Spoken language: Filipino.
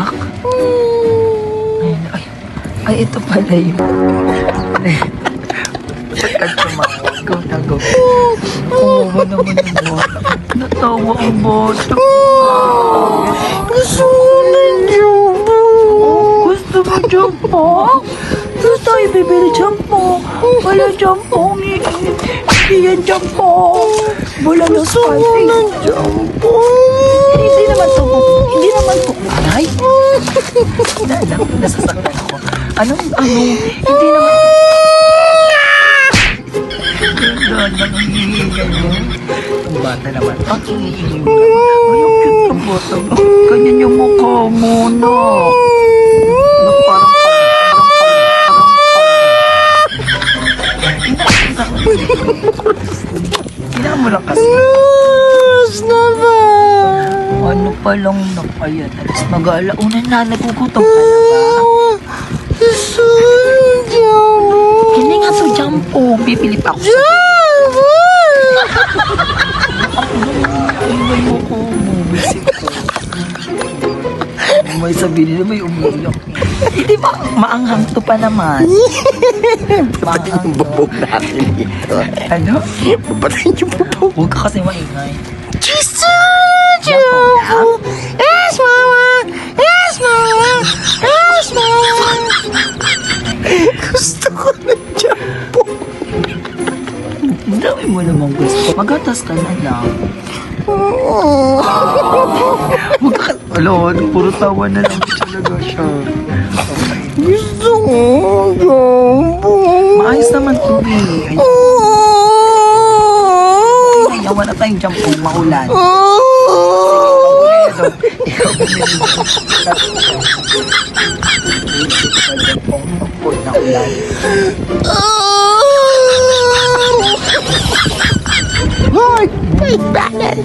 anak? Ay, ay, ay, ito pala yun. Pagkat tumawa, go na go. Kumuha naman ang bot. Natawa ang bot. Gusto ko na jumbo. Gusto mo jumbo? Gusto ay bibili jumbo. Wala jumbo. Hindi yan jumbo. Wala na spicy. Gusto ko na jumbo. Na, na, nasasaktan ako. Anong, anong, hindi naman. Ganda, nangihingi mo. Ang bata naman. Ang hihingi mo naman. Ay, ang cute ng bata. Ganyan yung mukha mo, no. Na parang. Ina mo lang kasi. Pa lang na ayan, alas mag-alauna na, nagugutom ka na ba? Jumbo. Hindi nga to jumpo, bibili pa ako sa Jumbo. Iwan mo ko, bumisik ko. May sabihin nila may umiyak. Hindi ba, maanghang to pa naman. Papatayin yung bubong natin dito. Ano? Papatayin yung bubong. Huwag ka kasi maingay. Gusto dami mo namang gusto. Magatas ka na lang. Huwag ka, alo, puro tawa na lang talaga siya. Gusto ko jumbo. Maayos naman to eh. Ay, Ayaw, wala tayong jumpo, maulan. Ikaw Batman!